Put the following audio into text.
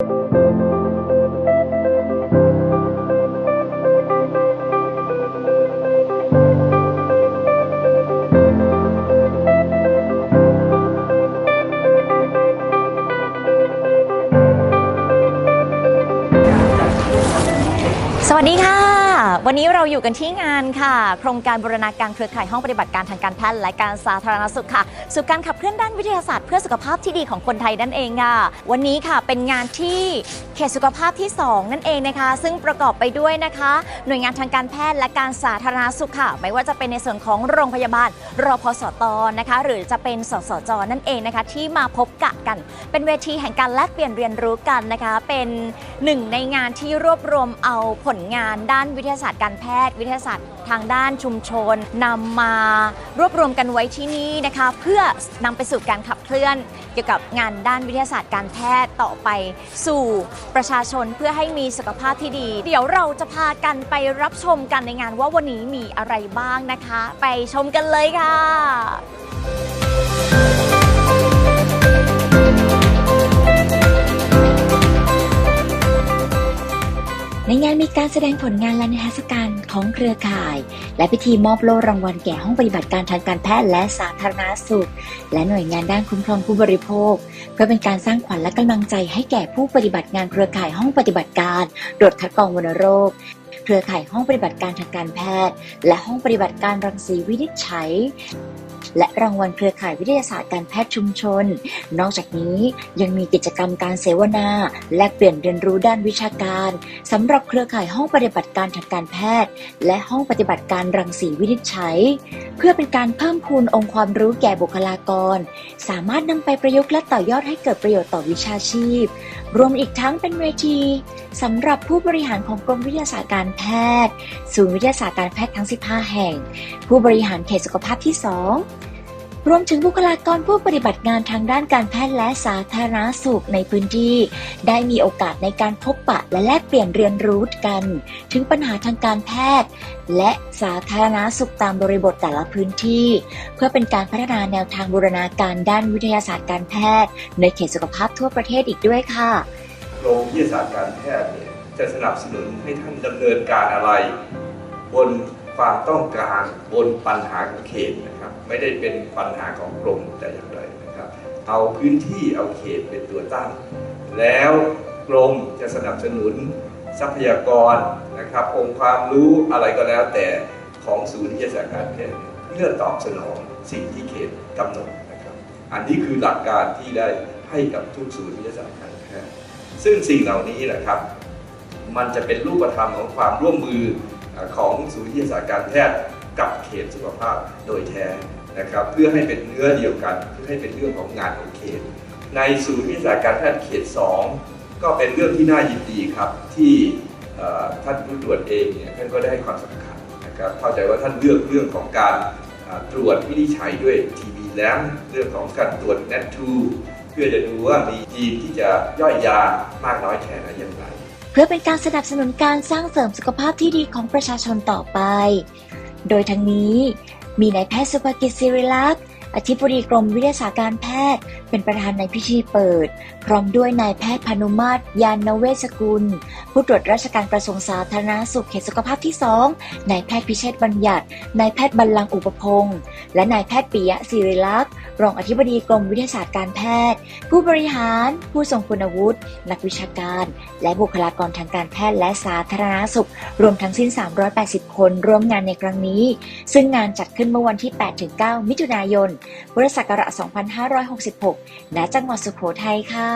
สวัสดีค่ะ วันนี้เราอยู่กันที่งานค่ะ โครงการบูรณาการเครือข่ายห้องปฏิบัติการทางการแพทย์และการสาธารณสุขค่ะสู่การขับเคลื่อนด้านวิทยาศาสตร์เพื่อสุขภาพที่ดีของคนไทยนั่นเองค่ะ วันนี้ค่ะเป็นงานที่เขตสุขภาพที่ 2 นั่นเองนะคะ ซึ่งประกอบไปด้วยนะคะ หน่วยงานทางการแพทย์และการสาธารณสุขค่ะ ไม่ว่าจะเป็นในส่วนของโรงพยาบาลรพสตนะคะ หรือจะเป็นสสจนั่นเองนะคะ ที่มาพบกะกัน เป็นเวทีแห่งการแลกเปลี่ยนเรียนรู้กันนะคะ เป็นหนึ่งในงานที่รวบรวมเอาผลงานด้านวิทยาศาสตร์การแพทย์ วิทยาศาสตร์ทางด้านชุมชนนำมารวบรวมกันไว้ที่นี่นะคะ เพื่อนำไปสู่การขับเคลื่อน เกี่ยวกับงานด้านวิทยาศาสตร์การแพทย์ต่อไปสู่ประชาชนเพื่อให้มีสุขภาพที่ดี เดี๋ยวเราจะพากันไปรับชมกันในงานว่าวันนี้มีอะไรบ้างนะคะ ไปชมกันเลยค่ะ ในงานมีการแสดงผลงานและนิทรรศการของเครือข่าย และพิธีมอบโล่รางวัลแก่ห้องปฏิบัติการทางการแพทย์และสาธารณสุข และหน่วยงานด้านคุ้มครองผู้บริโภค เพื่อเป็นการสร้างขวัญและกำลังใจให้แก่ผู้ปฏิบัติงานเครือข่ายห้องปฏิบัติการตรวจคัดกรองวัณโรค เครือข่ายห้องปฏิบัติการทางการแพทย์ และห้องปฏิบัติการรังสีวินิจฉัย และรางวัลเครือข่ายวิทยาศาสตร์การแพทย์ชุมชน นอกจากนี้ยังมีกิจกรรมการเสวนา แลกเปลี่ยนเรียนรู้ด้านวิชาการสำหรับเครือข่ายห้องปฏิบัติการทางการแพทย์ และห้องปฏิบัติการรังสีวินิจฉัย เพื่อเป็นการเพิ่มพูนองค์ความรู้แก่บุคลากร สามารถนำไปประยุกต์และต่อยอดให้เกิดประโยชน์ต่อวิชาชีพ รวมอีกทั้งเป็นเวทีสำหรับผู้บริหารของกรมวิทยาศาสตร์การแพทย์ ศูนย์วิทยาศาสตร์การแพทย์ทั้ง 15 แห่ง ผู้บริหารเขตสุขภาพที่ 2 รวมถึงบุคลากรผู้ปฏิบัติงานทางด้านการแพทย์และสาธารณสุขในพื้นที่ ได้มีโอกาสในการพบปะและแลกเปลี่ยนเรียนรู้กัน ถึงปัญหาทางการแพทย์ และสาธารณสุขตามบริบทแต่ละพื้นที่ เพื่อเป็นการพัฒนาแนวทางบูรณาการด้านวิทยาศาสตร์การแพทย์ ในเขตสุขภาพทั่วประเทศอีกด้วยค่ะโรงวิทยาศาสตร์การแพทย์เนี่ยจะสนับสนุนให้ท่านดำเนินการอะไร บนความต้องการบนปัญหาของเขตนะ ไม่ได้เป็นปัญหาของกรมแต่อย่างไรนะครับ เอาพื้นที่เอาเขตเป็นตัวตั้ง แล้วกรมจะสนับสนุนทรัพยากรนะครับ องค์ความรู้อะไรก็แล้วแต่ของศูนย์วิทยาศาสตร์การแพทย์เพื่อตอบสนองสิ่งที่เขตกำหนดนะครับ อันนี้คือหลักการที่ได้ให้กับทุกศูนย์วิทยาศาสตร์การแพทย์ซึ่งสิ่งเหล่านี้นะครับ มันจะเป็นรูปธรรมของความร่วมมือของศูนย์วิทยาศาสตร์การแพทย์กับเขตสุขภาพโดยแท้ นะครับเพื่อให้เป็นเนื้อเดียวกันเพื่อให้เป็นเรื่องของงานของเขต ในศูนย์วิทยาศาสตร์การแพทย์เขต 2 ก็เป็นเรื่องที่น่ายินดีครับที่ท่านผู้ตรวจเองเนี่ยท่านก็ได้ให้ความสำคัญนะครับเข้าใจว่าท่านเลือกเรื่องของการตรวจวินิจฉัยด้วยทีวีแลมเรื่องของการตรวจ NAT2 เพื่อจะดูว่ามียีนที่จะย่อยยามากน้อยแค่ไหนอย่างไร เพื่อเป็นการสนับสนุนการสร้างเสริมสุขภาพที่ดีของประชาชนต่อไป โดยทั้งนี้ มีนายแพทย์สุภกิจศิริลักษ์อธิบดีกรมวิทยาศาสตร์การแพทย์ เป็นประธานในพิธีเปิด พร้อมด้วยนายแพทย์พานุมาตรยานเวชกุล ผู้ตรวจราชการกระทรวงสาธารณสุขเขตสุขภาพที่ 2 นายแพทย์พิเชษบัญญัติ นายแพทย์บรรลังอุปพงศ์และนายแพทย์ปิยะศิริลักษ์ รองอธิบดีกรมวิทยาศาสตร์การแพทย์ ผู้บริหาร ผู้ทรงคุณวุฒิ นักวิชาการ และบุคลากรทางการแพทย์และสาธารณาสุข รวมทั้งสิ้น 380 คนร่วมงานในครั้งนี้ ซึ่งงานจัดขึ้นเมื่อวันที่ 8-9 มิถุนายน พุทธศักราช 2566 ณ จังหวัดสุโขทัยค่ะ